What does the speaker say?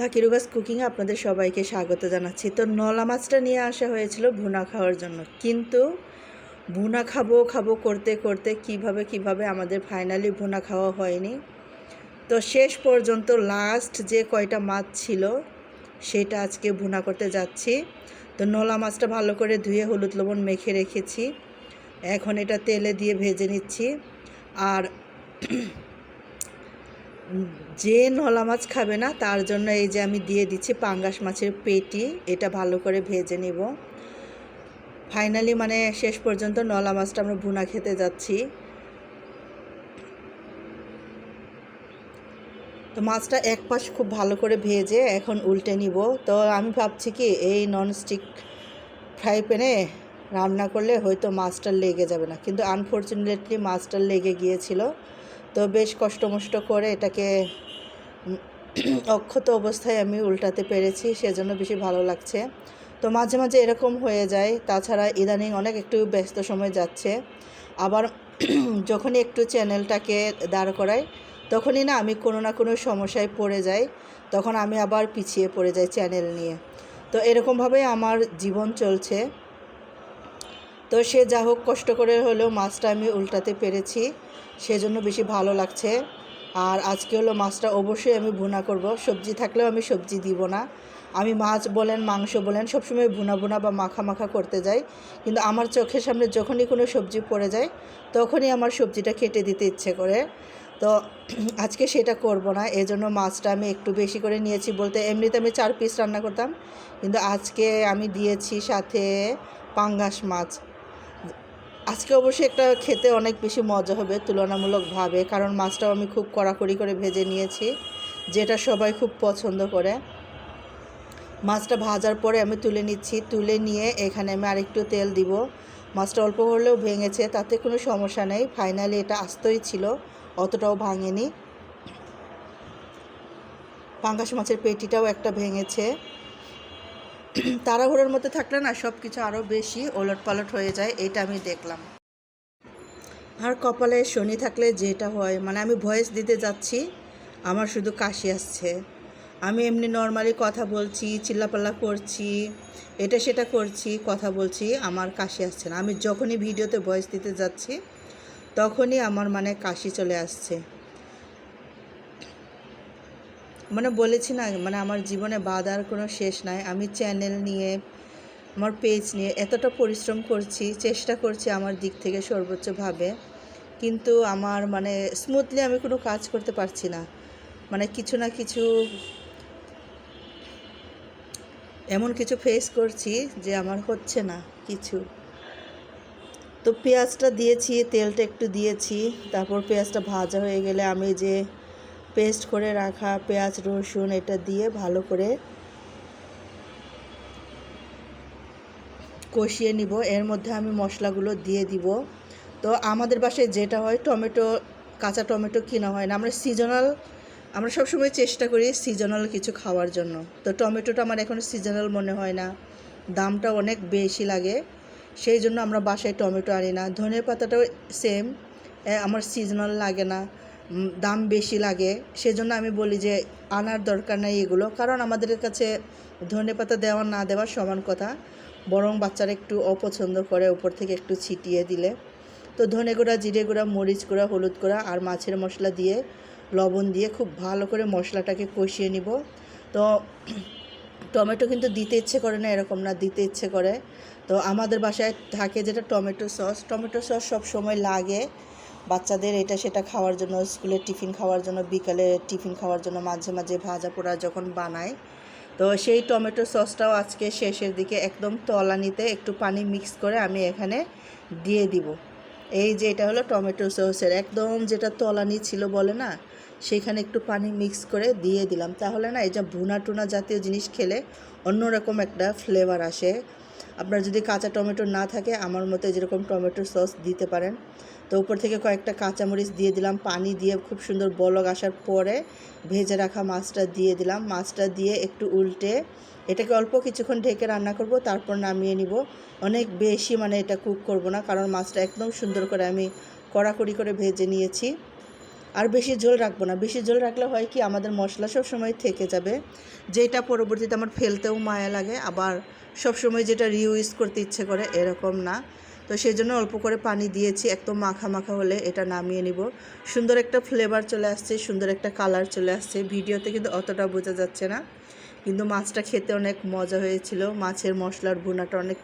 তাকিরুগাস কুকিংয়ে আপনাদের সবাইকে স্বাগত জানাচ্ছি। তো নলা মাছটা নিয়ে আসা হয়েছিল ভুনা খাওয়ার জন্য। কিন্তু ভুনা খাব খাব করতে করতে কীভাবে কীভাবে আমাদের ফাইনালি ভুনা খাওয়া হয়নি। তো শেষ পর্যন্ত লাস্ট যে কয়টা মাছ ছিল, সেটা আজকে ভুনা করতে যাচ্ছি। তো নলা মাছটা ভালো করে ধুয়ে হলুদ লবণ মেখে রেখেছি। এখন এটা তেলে দিয়ে ভেজে নিচ্ছি। আর যে নলা মাছ খাবে না, তার জন্য এই যে আমি দিয়ে দিচ্ছি পাঙ্গাস মাছের পেটি, এটা ভালো করে ভেজে নিব। ফাইনালি মানে শেষ পর্যন্ত নলা মাছটা আমরা ভুনা খেতে যাচ্ছি। তো মাছটা এক পাশ খুব ভালো করে ভেজে এখন উল্টে নিব। তো আমি ভাবছি কি, এই ননস্টিক ফ্রাই প্যানে রান্না করলে হয়তো মাছটা লেগে যাবে না। কিন্তু আনফর্চুনেটলি মাছটা লেগে গিয়েছিল। তো বেশ কষ্টমষ্ট করে এটাকে অক্ষত অবস্থায় আমি উল্টাতে পেরেছি, সেজন্য বেশি ভালো লাগছে। তো মাঝে মাঝে এরকম হয়ে যায়, তাছাড়া ইদানিং অনেক একটু ব্যস্ত সময় যাচ্ছে। আবার যখনই একটু চ্যানেলটাকে দাঁড় করাই, তখনই না আমি কোনো না কোনো সমস্যায় পড়ে যাই, তখন আমি আবার পিছিয়ে পড়ে যাই চ্যানেল নিয়ে। তো এরকমভাবেই আমার জীবন চলছে। তো সে যা হোক কষ্ট করে হলেও মাছটা আমি উল্টাতে পেরেছি, সেজন্য বেশি ভালো লাগছে। আর আজকে হলো মাছটা অবশ্যই আমি ভুনা করব। সবজি থাকলেও আমি সবজি দিব না। আমি মাছ বলেন, মাংস বলেন, সবসময় ভুনা ভুনা বা মাখা মাখা করতে যাই। কিন্তু আমার চোখের সামনে যখনই কোনো সবজি পড়ে যায়, তখনই আমার সবজিটা কেটে দিতে ইচ্ছে করে। তো আজকে সেটা করব না, এজন্য মাছটা আমি একটু বেশি করে নিয়েছি বলতে এমনিতে আমি চার পিস রান্না করতাম। কিন্তু আজকে আমি দিয়েছি সাথে পাঙ্গাস মাছ। আজকে অবশ্যই একটা খেতে অনেক বেশি মজা হবে তুলনামূলকভাবে, কারণ মাছটাও আমি খুব কড়াকড়ি করে ভেজে নিয়েছি, যেটা সবাই খুব পছন্দ করে। মাছটা ভাজার পরে আমি তুলে নিচ্ছি, তুলে নিয়ে এখানে আমি আরেকটু তেল দিব। মাছটা অল্প হলেও ভেঙেছে, তাতে কোনো সমস্যা নেই, ফাইনালি এটা আস্তই ছিল, অতটাও ভাঙেনি। পাঙ্গাস মাছের পেটিটাও একটা ভেঙেছে। তাড়াহুড়োর মধ্যে থাকলে না সব কিছু আরও বেশি ওলট পালট হয়ে যায়, এটা আমি দেখলাম। আর কপালে শনি থাকলে যেটা হয় মানে আমি ভয়েস দিতে যাচ্ছি, আমার শুধু কাশি আসছে। আমি এমনি নর্মালি কথা বলছি, চিল্লাপাল্লা করছি, এটা সেটা করছি, কথা বলছি, আমার কাশি আসছে না। আমি যখনই ভিডিওতে ভয়েস দিতে যাচ্ছি, তখনই আমার মানে কাশি চলে আসছে। মানে বলেছি না মানে আমার জীবনে বাধার কোনো শেষ নাই। আমি চ্যানেল নিয়ে, আমার পেজ নিয়ে এতটা পরিশ্রম করছি, চেষ্টা করছি আমার দিক থেকে সর্বোচ্চভাবে। কিন্তু আমার মানে স্মুথলি আমি কোনো কাজ করতে পারছি না। মানে কিছু না কিছু এমন কিছু ফেস করছি যে আমার হচ্ছে না কিছু। তো পেঁয়াজটা দিয়েছি, তেলটা একটু দিয়েছি, তারপর পেঁয়াজটা ভাজা হয়ে গেলে আমি যে পেস্ট করে রাখা পেঁয়াজ, রসুন, এটা দিয়ে ভালো করে কষিয়ে নিব। এর মধ্যে আমি মশলাগুলো দিয়ে দিব। তো আমাদের বাসায় যেটা হয়, টমেটো, কাঁচা টমেটো কিনা হয় না। আমরা সিজনাল আমরা সবসময় চেষ্টা করি সিজনাল কিছু খাওয়ার জন্য। তো টমেটোটা আমার এখন সিজনাল মনে হয় না। দামটা অনেক বেশি লাগে। সেই জন্য আমরা বাসায় টমেটো আনি না। ধনে পাতাটাও সেম আমার সিজনাল লাগে না। দাম বেশি লাগে। সেজন্য আমি বলি যে, আনার দরকার নেই এগুলো। কারণ আমাদের কাছে ধনে পাতা দেওয়া না দেওয়া সমান কথা। বরং বাচ্চারা একটু অপছন্দ করে উপর থেকে একটু ছিটিয়ে দিলে। তো ধনে গুঁড়া, জিরে গুঁড়া, মরিচ গুঁড়া, হলুদ গুঁড়া আর মাছের মশলা দিয়ে, লবণ দিয়ে খুব ভালো করে মশলাটাকে কষিয়ে নিব। তো টমেটো কিন্তু দিতে ইচ্ছে করে না, এরকম না, দিতে ইচ্ছে করে। তো আমাদের বাসায় থাকে যেটা টমেটো সস। টমেটো সস সব সময় লাগে। বাচ্চাদের এটা সেটা খাওয়ার জন্য, স্কুলে টিফিন খাওয়ার জন্য, বিকালে টিফিন খাওয়ার জন্য মাঝে মাঝে ভাজা পোড়া যখন বানায়, তো সেই টমেটো সসটাও আজকে শেষের দিকে একদম তলানিতে একটু পানি মিক্স করে আমি এখানে দিয়ে দিব। এই যে এটা হলো টমেটো সসের, একদম যেটা তলানি ছিল বলে না, সেখানে একটু পানি মিক্স করে দিয়ে দিলাম। তাহলে না, এই যে ভুনা টুনা জাতীয় জিনিস খেলে অন্যরকম একটা ফ্লেভার আসে। আপনার যদি কাঁচা টমেটো না থাকে, আমার মতে যেরকম টমেটো সস দিতে পারেন। তো উপর থেকে কয়েকটা কাঁচামরিচ দিয়ে দিলাম, পানি দিয়ে খুব সুন্দর বলক আসার পরে ভেজে রাখা মাছটা দিয়ে দিলাম। মাছটা দিয়ে একটু উল্টে এটাকে অল্প কিছুক্ষণ ঢেকে রান্না করব, তারপর নামিয়ে নিব। অনেক বেশি মানে এটা কুক করব না, কারণ মাছটা একদম সুন্দর করে আমি কড়াকড়ি করে ভেজে নিয়েছি। আর বেশি ঝোল রাখব না, বেশি ঝোল রাখলে হয় কি আমাদের মশলা সব সময় থেকে যাবে। যেটা পরবর্তীতে আমার ফেলতেও মায়া লাগে, আবার সব সময় যেটা রিউজ করতে ইচ্ছে করে এরকম না। তো সেই জন্য অল্প করে পানি দিয়েছি, একদম মাখা মাখা হলে এটা নামিয়ে নিব। সুন্দর একটা ফ্লেভার চলে আসছে, সুন্দর একটা কালার চলে আসছে। ভিডিওতে কিন্তু অতটা বোঝা যাচ্ছে না, কিন্তু মাছটা খেতে অনেক মজা হয়েছিল। মাছের মশলার ভুনাটা অনেক